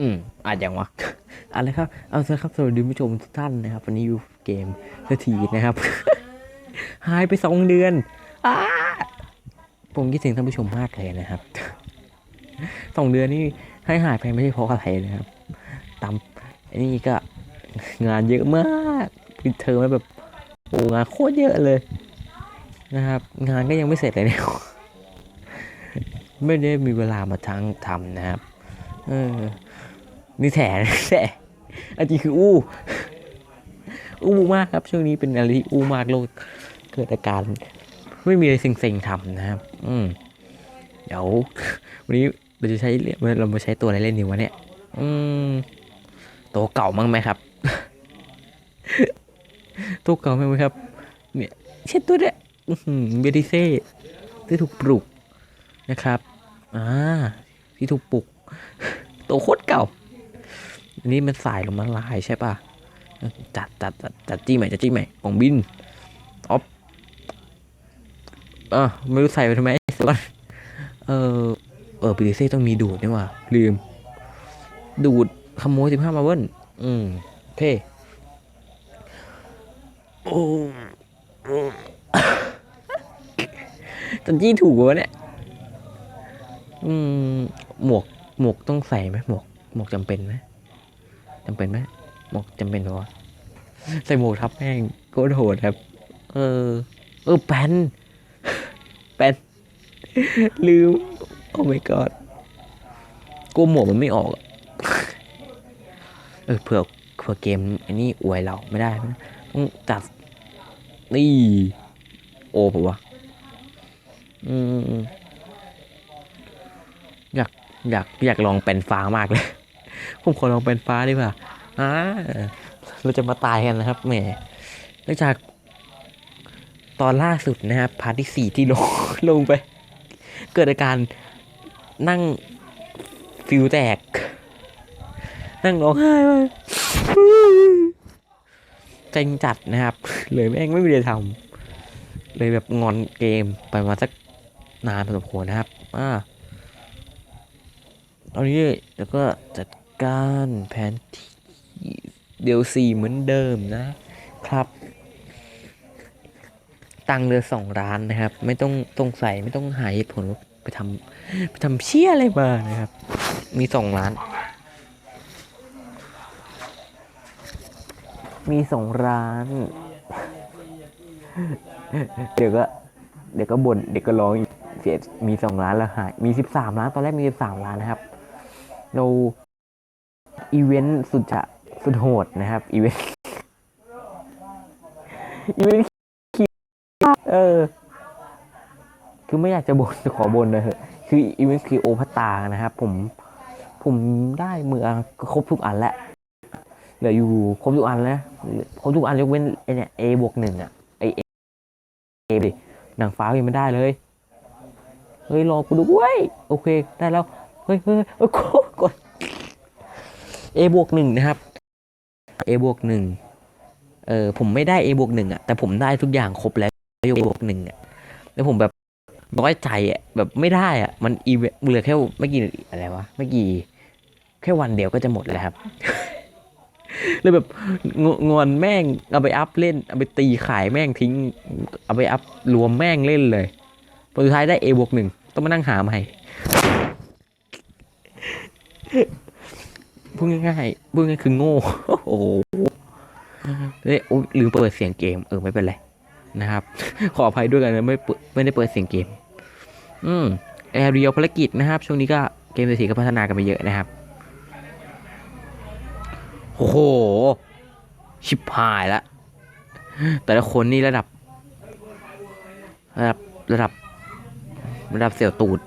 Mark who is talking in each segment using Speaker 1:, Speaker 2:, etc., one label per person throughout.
Speaker 1: อืมอาจย่างวะอะไรครับ เอาเถอะครับสวัสดีผู้ชมทุกท่านนะครับ วันนี้อยู่เกมสักทีนะครับ หายไปสองเดือนอผมคิดถึงท่านผู้ชมมากเลยนะครับสองเดือนนี่ให้หายไปไม่ใช่เพราะอะไรนะครับ ตามอันนี้ก็งานเยอะมากปิดเทอมแล้วแบบโอ้งานโคตรเยอะเลยนะครับ งานก็ยังไม่เสร็จเลยเนี่ยไม่ได้มีเวลามาทั้งทำนะครับ เออ นี่แถแถอันจริงคืออู้ อู้มากครับ ช่วงนี้เป็นอะไรที่อู้มากโลกเกิดอาการ ไม่มีอะไรเซ็งๆทำนะครับ อืมเดี๋ยววันนี้เราจะใช้เรามาใช้ตัวอะไรเล่นดีวะเนี่ย อืมตัวเก่ามั้งไหมครับ ตัวเก่าไหมครับ เนี่ยเช่นตัวเนี้ยเบดิเซ่ที่ถูกปลูกนะครับ อ่า ที่ถูกปลูกตัวโคตรเก่า นนี้มันสายลงมาลายใช่ป่ะ จัดจัดจัดจัดจี้ใหม่จัดจี้ใหม่ของบินออฟอะไม่รู้ใส่ไปทำไมสก่อนเออเออปีเซ่ต้องมีดูดนี่ว่า ลืม ดูดขโมยสิบห้ามาเบิ้ลอืมเท่โอ้โอ้จันจี้ถูกวะเนี่ย อืม หมวก หมวกต้องใส่ไหมหมวก หมวกจำเป็นไหม จำเป็นไหมหมวกจำเป็นปะวะใส่หมวกทับแม่งโคตรโหดครับ เออ เออแปนแปนลืม โอ้ my god กูหมวกมันไม่ออกเออเผื่อเผื่อเกมอันนี้อวยเราไม่ได้ต้องจัดนี่โอ้ปะวะอืมอยากอยากอยากลองเป็นฟ้ามากเลย ผมขอลองเป็นฟ้าดีกว่าอ่าเราจะมาตายกันนะครับแหมเนื่องจาก ตอนล่าสุดนะครับพาร์ทที่สี่ที่ลงลงไป เกิดอาการนั่งฟิวแตก นั่งร้องไห้ไปเจงจัดนะครับ เลยแม่งไม่มีอะไรทำเลยแบบงอนเกมไปมาสักนานพอสมควรนะครับ อ่าตอนนี้แล้วก็จัด การแผนที่เดลซีเหมือนเดิมนะครับ ตังเรือสองร้านนะครับ ไม่ต้องตรงใส่ไม่ต้องหาเหตุผลไปทำไปทำเชี่ยอะไรมานะครับ มีสองร้าน มีสองร้าน เดี๋ยวก็เดี๋ยวก็บน่นเดี๋ยวก็ร้องเสียมีสองล้านแล้วหายมีสิบสามล้านตอนแรกมีสิบสามล้านนะครับ เรา อีเวนต์สุดจะสุดโหดนะครับ อีเวนต์อีเวนต์ขี้เออ คือไม่อยากจะบนขอบนเลยเหอะคืออีเวนต์คือโอพัตานะครับ ผมผมได้เมืองครบทุกอันแล้วเหลืออยู่ครบทุกอันแล้วครบทุกอันยกเว้นไอเนี่ย A บวกหนึ่งอะไอเอเอดิหนังฟ้ายังไม่ได้เลย เฮ้ยรอกูด้วยโอเค ได้แล้ว เฮ้ยเฮ้ยเฮ้ย A บวกหนึ่งนะครับ A บวกหนึ่งเออผมไม่ได้ A บวกหนึ่งอะแต่ผมได้ทุกอย่างครบแล้วยก A บวกหนึ่งอะแล้วผมแบบน้อยใจอะแบบไม่ได้อะมันอีเวเหลือแค่ไม่กี่อะไรวะไม่กี่ แค่วันเดียวก็จะหมดแล้วครับเลยแบบงงอนแม่งเอาไปอัพเล่นเอาไปตีขายแม่งทิ้ง เอาไปอัพรวมแม่งเล่นเลยผลสุดท้ายได้ A บวกหนึ่งต้องมานั่งหาใหม่ พูดง่ายๆพูดง่ายคือโง่ โอ้โหเฮ้ยโอ้ยลืมเปิดเสียงเกม เออไม่เป็นไรนะครับ ขออภัยด้วยกันนะไม่เปิดไม่ได้เปิดเสียงเกม อืมแอร์เรียลภารกิจนะครับ ช่วงนี้ก็เกมเศรษฐีก็พัฒนากันไปเยอะนะครับโอ้โห ชิบหายละ แต่ละคนนี่ระดับ ระดับ ระดับ ระดับเสี่ยวตูด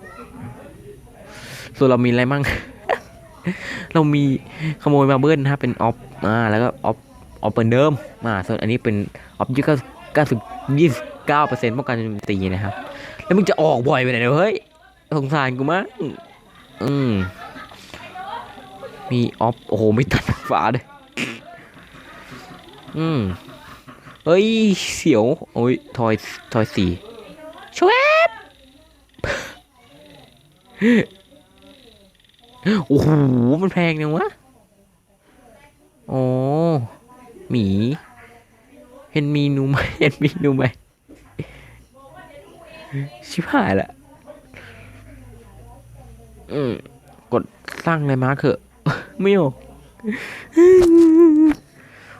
Speaker 1: ส่วนเรามีอะไรมั่ง เรามีขโมยมาเบิ้ลนะครับเป็นออฟอ่าแล้วก็ออฟออฟเปิลเดิมอ่าส่วนอันนี้เป็นออฟยี่เก้าเก้าสิบยี่สิบเก้าเปอร์เซ็นต์ป้องกันตีนะครับ แล้วมึงจะออกบ่อยไปไหนเนี่ยเฮ้ยสงสารกูมั้งอืมมีออฟโอ้โหไม่ตัดฝาเลยอืมเฮ้ยเสียวโอ้ยทอยทอยสี่ชวบ โอ้โห มันแพงจังวะ โอ้หมี เห็นมีนูไหมเห็นมีนูไหมชิบหายละอืมกดสร้างเลยมาคเถอะไม่เอา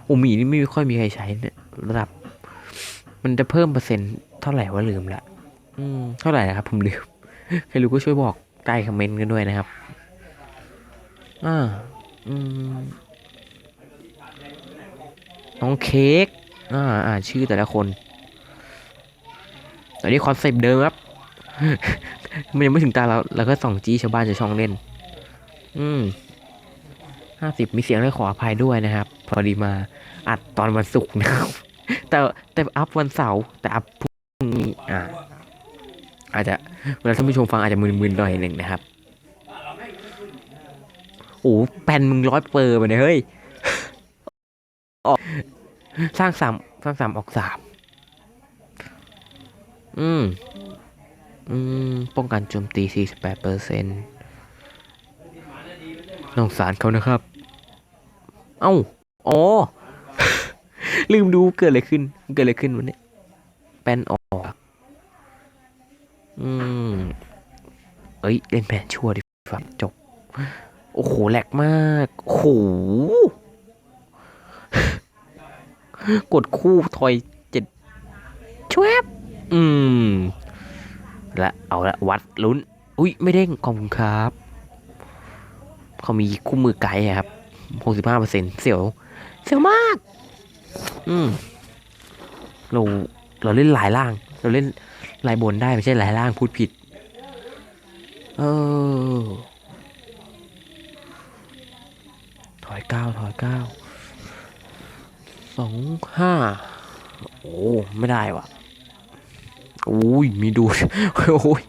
Speaker 1: โอ้หมีนี่ไม่ค่อยมีใครใช้เนี่ยระดับ มันจะเพิ่มเปอร์เซ็นต์เท่าไหร่ว่าลืมละอืมเท่าไหร่นะครับผมลืม ใครรู้ก็ช่วยบอกใต้คอมเมนต์กันด้วยนะครับ อ่าอืมน้องเค้กอ่าอ่านชื่อแต่ละคนตอนนี้คอนเซปต์เดิมครับ มันยังไม่ถึงตาเราเราก็ส่องจี้ชาวบ้านจะช่องเล่น อืมห้าสิบมีเสียงเลยขออภัยด้วยนะครับ พอดีมาอัดตอนวันศุกร์นะครับ แต่แต่อัพวันเสาร์แต่อัพพรุ่งนี้อ่าอาจจะเวลาท่านผู้ชมฟังอาจจะมึนๆหน่อยหนึ่งนะครับ โอ้แปนมึงร้อยเปอร์มาเนี่ยเฮ้ยออกสร้างสามสร้างสามออกสามอืม อืม ป้องกันโจมตี48เปอร์เซ็นต์น้องสารเขานะครับ เอ้า อ๋อ ลืมดูเกิดอะไรขึ้น เกิดอะไรขึ้นวันนี้แป้นออก อืม เอ้ย เล่นแผนชั่วดิฝังจบ โอ้โหแหลกมากโอ้โหกดคู่ทอยเจ็ดชวบอืม และเอาละวัดลุ้น อุ้ยไม่เด้งขอบคุณครับ เขามีคู่มือไกด์ครับหกสิบห้าเปอร์เซ็นเสียว เสียวมาก อืม เรา เราเล่นหลายล่าง เราเล่นลายบนได้ไม่ใช่หลายล่างพูดผิด เออ ถ อยเก้าถอยเก้าสองห้าโอ้ไม่ได้ว่ะโอ้ยมีดูดโอ้ย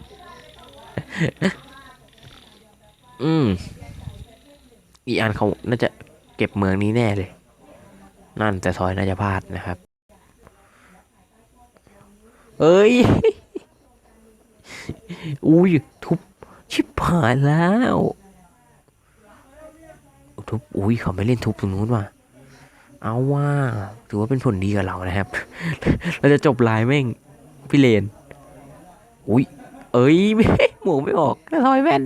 Speaker 1: อืมอีอันเขาน่าจะเก็บเมืองนี้แน่เลย นั่นแต่ซอยน่าจะพลาดนะครับ เอ้ย อุ้ย ทุบ ชิบหายแล้ว ทุบอุ้ยเขาไม่เล่นทุบตรงนู้นว่ะเอาว่าถือว่าเป็นผลดีกับเรานะครับ เราจะจบลายแม่งพี่เลน อุ้ย เอ้ยไม่หมวกไม่ออกแล้วทอยแว่น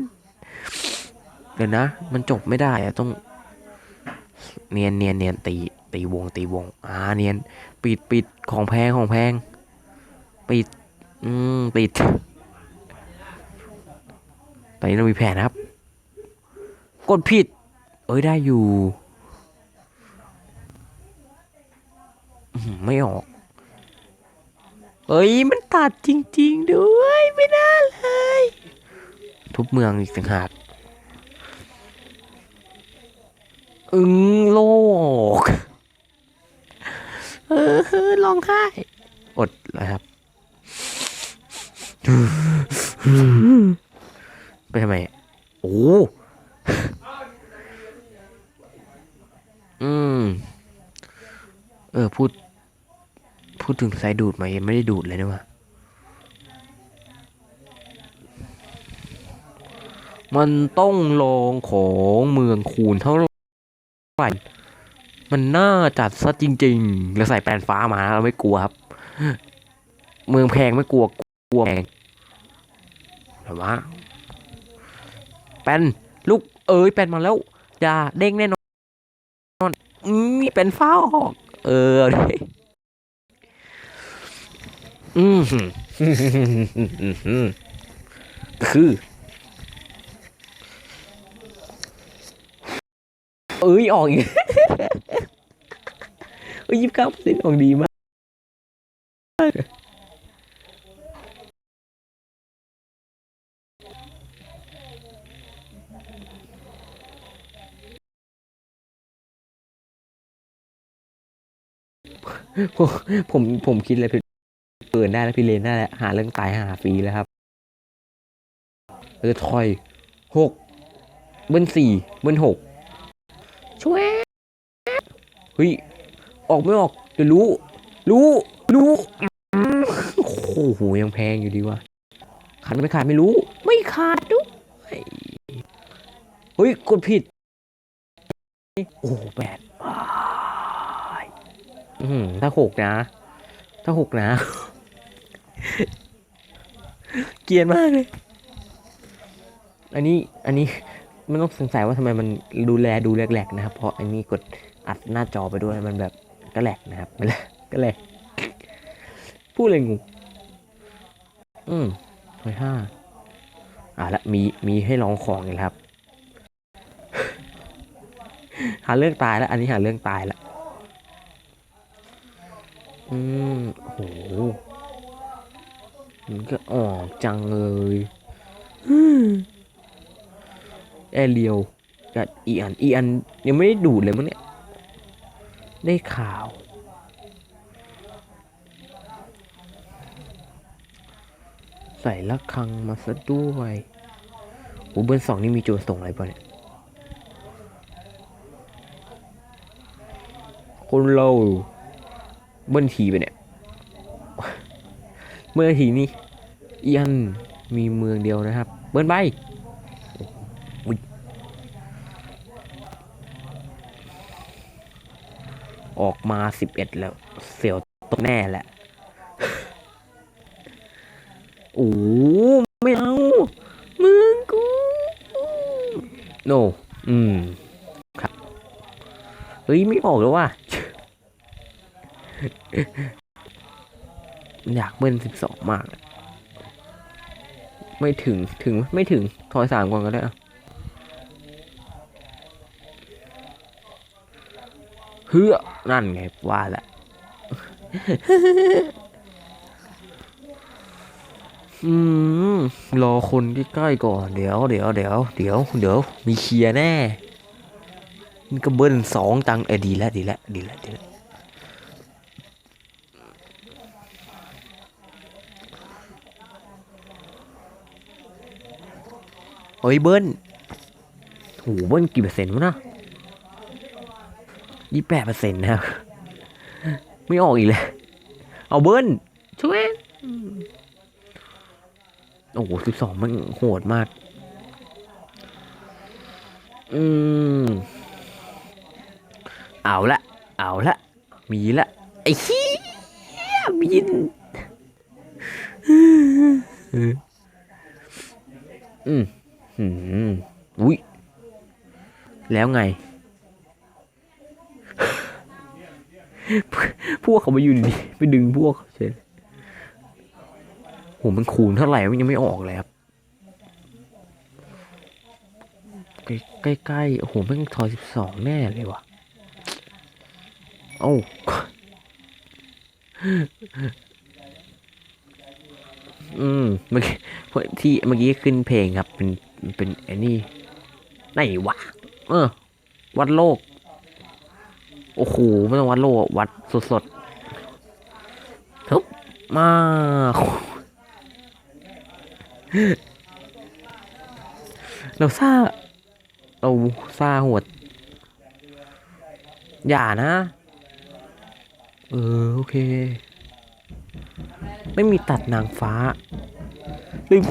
Speaker 1: เดี๋ยวนะ มันจบไม่ได้อะต้อง เนียนเนียนเนียนตี ตีวงตีวง อ่าเนียน ปิดปิดของแพงของแพง ปิด อืมปิด ตอนนี้เรามีแผนนะครับ กดผิด เอ้ยได้อยู่ ไม่ออก เอ้ยมันตัดจริง ๆ ด้วยไม่น่าเลย ทุบเมืองอีกต่างหากอึงโลก เออร้องไห้ อดแล้วครับ ไปทำไม โอ้ อืม เออ พูด พูดถึงสายดูดมายังไม่ได้ดูดเลยนะวะมันต้องลองของเมืองคูณเท่าไหร่มันน่าจัดซะจริง ๆ แล้วใส่แปลนฟ้ามาเราไม่กลัวครับ เมืองแพงไม่กลัวกลัวแพงแต่ว่าแปนลูกเอ้ยแปนมาแล้ว อย่าเด้งแน่นอน เป็นฟ้าออก เออเอาดิอืมคือเอ้ยออกอีกเอ้ยยี่สิบเก้าเปอร์เซ็นต์ออกดีมาก ผมผมคิดเลยเปิดได้แล้วพี่เลนได้แล้วหาเรื่องตายหาฟรีแล้วครับเออทอยหกเบิ้ลสี่เบิ้ลหกช่วยเฮ้ยออกไม่ออกเดี๋ยวรู้ รู้รู้โอ้โหยังแพงอยู่ดีว่ะขาดไม่ขาดไม่รู้ ไม่ขาดด้วยเฮ้ยกดผิด โอ้แปด อื้อหือถ้าหกนะ ถ้าหกนะ เกลียนมากเลย อันนี้ อันนี้ไม่ต้องสงสัยว่าทำไมมันดูแลดูแหลกๆนะครับ เพราะอันนี้กดอัดหน้าจอไปด้วยมันแบบก็แหลกนะครับมันแหลกก็แหลกพูดเลยงู อืมร้อยห้าอะละมี มีให้ลองของอีกแล้วครับ หาเรื่องตายแล้ว อันนี้หาเรื่องตายแล้ว อืมโหมันก็ออกจังเลยอืมแอเรียวกับอีอันอีอันยังไม่ได้ดูดเลยมั้งเนี่ย ได้ข่าว ใส่ละคังมาซะด้วยโอ้เบอร์สองนี่มีโจทย์ส่งอะไรป่ะเนี่ย คนเรา เบิ้ลทีไปเนี่ย เมื่อทีนี้เอียนมีเมืองเดียวนะครับ เบิ้ลไปออกมาสิบเอ็ดแล้ว เสียวตกแน่แหละ โอ้ไม่เอาเมืองกูโนอืม ครับ เฮ้ย ไม่ออกแล้วว่ะ อยากเบิ้ลสิบสองมาก ไม่ถึงถึงไม่ถึงทอยสามก่อนก็ได้อะเฮือนั่นไงว่าแหละอืมรอคนที่ใกล้ก่อน เดี๋ยวเดี๋ยวเดี๋ยวเดี๋ยวเดี๋ยวมีเคลียร์แน่มันก็เบิ้ลสองตังเออดีแล้วดีแล้วดีแล้วดีแล้ว ฮ้ยเบิ้ลโหเบิ้ลกี่เปอร์เซ็นต์วะนะยี่แปดเปอร์เซ็นต์นะครับ ไม่ออกอีกเลย เอาเบิ้ลช่วยโอ้โหสิบสองมันโหดมาก อืม เอาละ เอาละ มีละ ไอ้เหี้ยบินอืม อืมอุ้ยแล้วไง พวกเขามาอยู่ดีไปดึงพวกเขาเฉยโหมันคูณเท่าไหร่มันยังไม่ออกเลยครับใกล้ใกล้ๆโอ้โหแม่งทอยสิบสองแน่เลยว่ะเอ้าอืมเมื่อกี้ที่เมื่อกี้ขึ้นเพลงครับ เป็น มันเป็นไอ้นี่ไหนวะเออ วัดโลก โอ้โหไม่ต้องวัดโลกวัดสดๆทุบมาเราซาเราซาหวดอย่านะ เออ โอเค ไม่มีตัดนางฟ้าลืม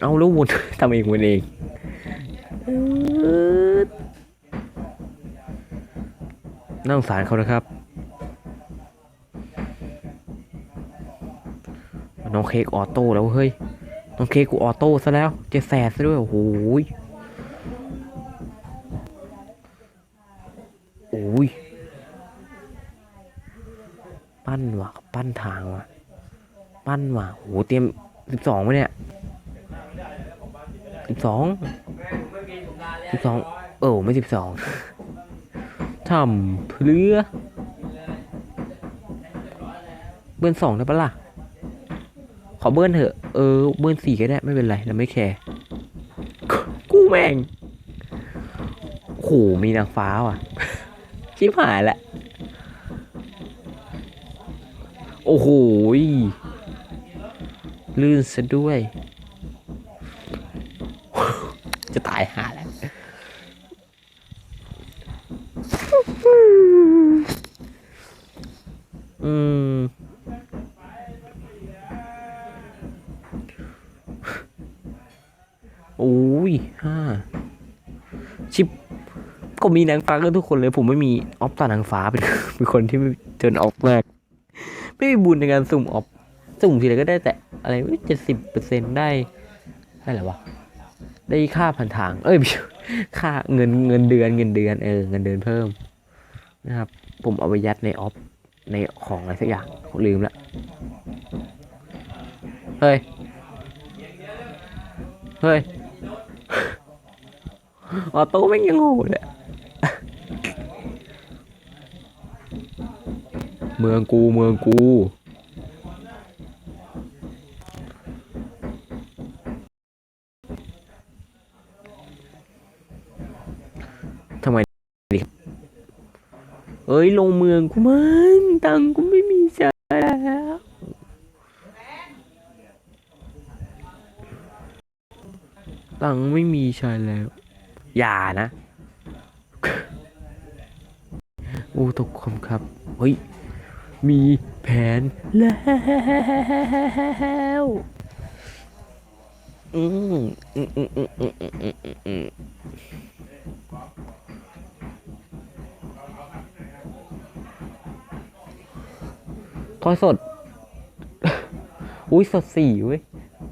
Speaker 1: เอาแล้ววนทำเองวนเองเออน่งสารเขานะครับ น้องเค้กออโต้แล้วเฮ้ย น้องเค้กกูออโต้ซะแล้วเจะแสบซะด้วย โอ้โหยโอ้ย ปั้นว่ะ ปั้นทางว่ะ ปั้นว่ะโหเตรียมสิบสองไหมเนี่ย สิบสองสิบสองเออไม่สิบสองทำเพื่อเบิ้ลสองได้ปะล่ะ ขอเบิ้ลเถอะ เออ เบิ้ลสี่ก็ได้ ไม่เป็นไรเราไม่แคร์กูแม่งโหมีนางฟ้าว่ะ ชิบหายละ โอ้โหยลื่นซะด้วย จะตายหาแล้ว อืม โห้าชิป ก็ มีนางฟ้ากันทุกคนเลยผมไม่มีออฟตานางฟ้าเป็นเป็นคนที่เจนออฟมาก ไม่มีบุญในการสุ่มออฟสุ่มทีไรก็ได้แต่อะไรเจ็ดสิบเปอร์เซ็นต์ได้ได้อะไรวะได้ค่าพันทาง เอ้ยค่าเงินเงินเดือนเงินเดือนเออเงินเดือนเพิ่มนะครับ ผมเอาไปยัดในออฟในของอะไรสักอย่างลืมละเฮ้ยเฮ้ยออโต้แม่งยังโหดอะ เมืองกูเมืองกูทำไมเอ้ยลงเมืองกูมันตังกูไม่มีใช้แล้วตังไม่มีใช้แล้ว อย่านะ โอ้ตกคำครับ เฮ้ย มีแผนแล้วอืมอืมอืมอืมอืมอืมทอยสด อุ้ยสดสีเว้ย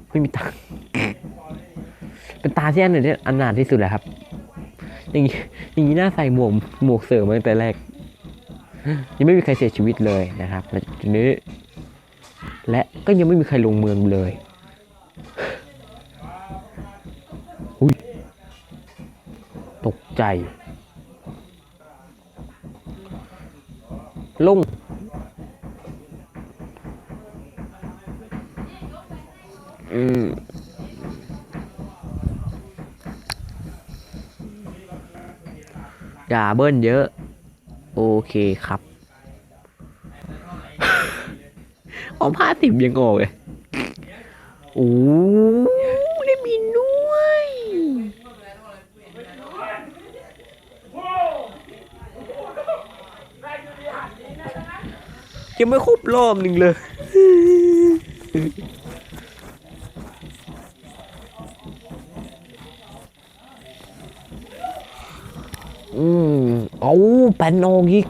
Speaker 1: ไม่มีตังเป็นตาที่อันหนึ่อันนาที่สุดแหละครับ อย่างนี้ อย่างนี้น่าใส่หมวกหมวกเสริมมาตั้งแต่แรก ยังไม่มีใครเสียชีวิตเลยนะครับและทีนี้ และก็ยังไม่มีใครลงเมืองเลยอุ้ยตกใจ ลง อืมอย่าเบิ้ลเยอะ โอเคครับออกผ้าสิบยังออกเลยโอ้ได้มีด้วย ยังไม่ครบรอบหนึ่งเลย อืมเอา แปนออกอีก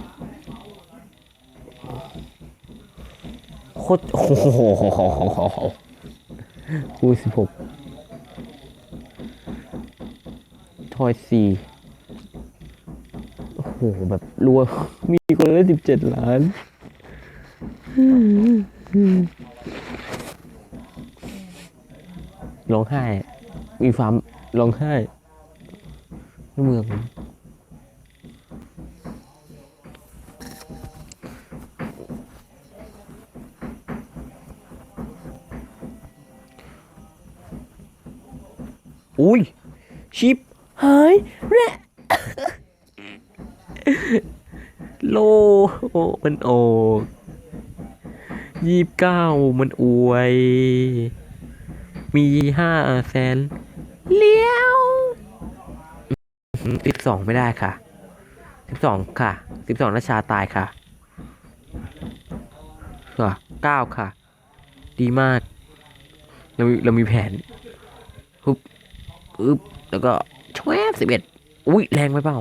Speaker 1: โคตรโอ้โหคูสิบหกทอยสี่โอ้โห แบบรัว มีคนละสิบเจ็ดล้านร้องไห้ มีความร้องไห้เมือง อุ้ย ชิปหายแร่โลโอมันโอกยี่สิบเก้ามันอวย มีห้าแสนเลี้ยวสิบสองไม่ได้ค่ะสิบสองค่ะสิบสองราชาตายค่ะค่ะเก้าค่ะ ดีมาก เรามีเรามีแผนปึ๊บ ปึ๊บแล้วก็ชวบสิบเอ็ดอุ้ยแรงไปเปล่า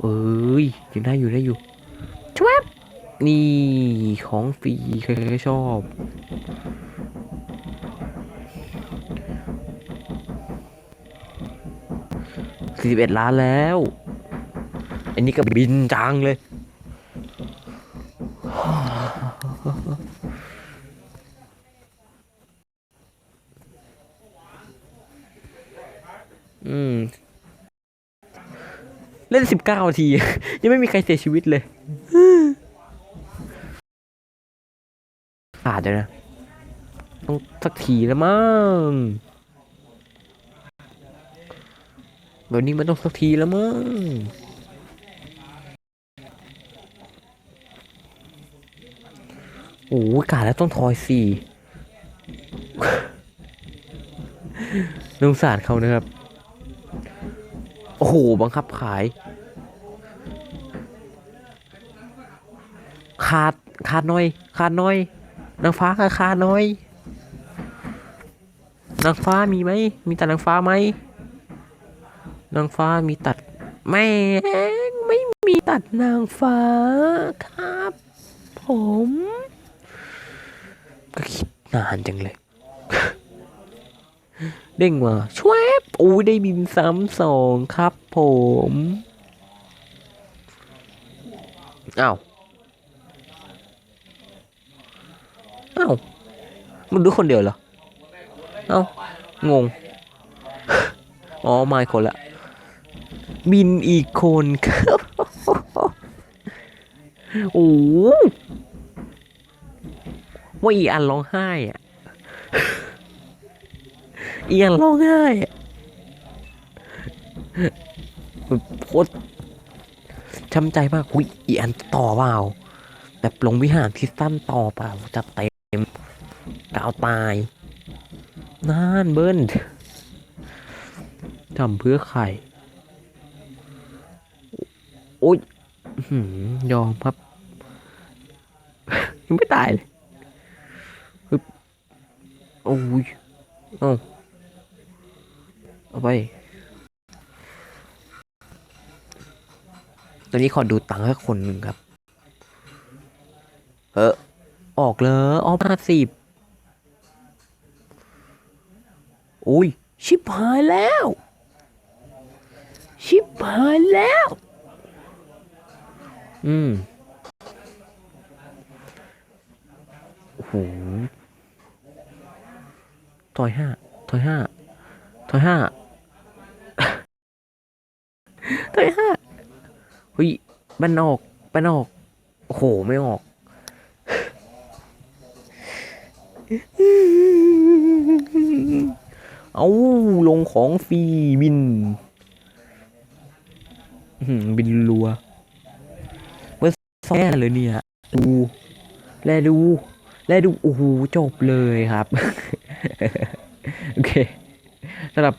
Speaker 1: เอ้ยยังได้อยู่ได้อยู่ชวบนี่ของฟรีใครๆชอบสี่สิบเอ็ดล้านแล้ว อันนี้ก็บินจังเลย อืม เล่น สิบเก้าที ยังไม่มีใครเสียชีวิตเลยขาดเลยนะ ต้องสักทีแล้วมั้งแบบนี้มันต้องสักทีแล้วมั้งโอ้ยกาดแล้วต้องทอยสี่นงสารเขานะครับ โอ้โห บังคับขาย ขาดขาดน่อย ขาดน่อยนางฟ้าขาดขาดน่อยนางฟ้ามีไหมมีแต่นางฟ้าไหมนางฟ้ามีตัดแม่งไม่มีตัดนางฟ้าครับ ผมก็คิดนานจังเลย เด้งมาชวบโอ้ยได้บินซ้ำสองครับผม อ้าว อ้าว มันดูคนเดียวเหรอ เอ้างง อ๋อไม่คนละ บินอีกคนครับโอ้โหว่าอีอันร้องไห้อะอีอันร้องไห้อะโคตรช้ำใจมากหุยอีอันต่อเปล่าแบบลงวิหารที่สั้นต่อเปล่าจัดเต็ม กาวตายน่านเบิ้ลทำเพื่อใครโอ๊ยยอมครับ ยังไม่ตายเลยฮึบโอ้ยเอาเอาไปตอนนี้ขอดูตังค์แค่คนหนึ่งครับ เออออกเลยออกมาสิบ อ้ย ชิบหายแล้ว ชิบหายแล้ว อืมโอ้โหถอยห้าถอยห้าถอยห้าถอยห้าเฮ้ยบันออกบันออก โอ้โห ไม่ออก เอาลงของฟรีบินบินรัวแซ่เลยเนี่ยดูแลดูแลดูโอ้โหจบเลยครับ โอเคสำหรับ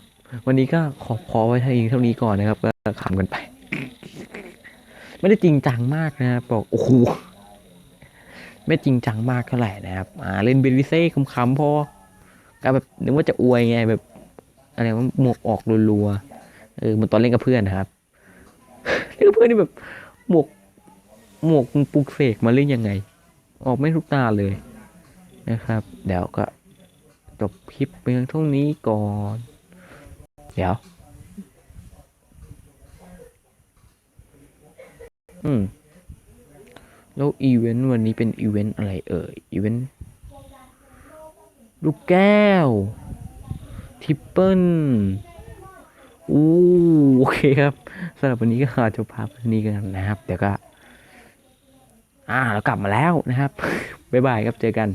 Speaker 1: วันนี้ก็ขอพอไว้เท่านี้เท่านี้ก่อนนะครับ ก็ขำกันไป ไม่ได้จริงจังมากนะครับบอกโอ้โหไม่จริงจังมากเท่าไหร่นะครับ อ่า เล่นเบลิเซ่คำๆพอ ก็แบบนึกว่าจะอวยไงแบบอะไรว่าหมวกออกรัวๆเออเหมือนตอนเล่นกับเพื่อนนะครับเล่นกับเพื่อนนี่แบบหมวกหมวกปลุกเสกมาเล่นยังไง ออกไม่ทุกตาเลยนะครับ เดี๋ยวก็จบคลิปเพียงเท่านี้ก่อน เดี๋ยว อืม แล้วอีเวนต์วันนี้เป็นอีเวนต์อะไรเอ่ยอีเวนต์ ลูกแก้ว ทิปเปิลอู้โอเคครับสำหรับวันนี้ก็จจะพาไปนี้กันนะครับ เดี๋ยวก็ อ่าเรากลับมาแล้วนะครับ บ๊ายบายครับเจอกัน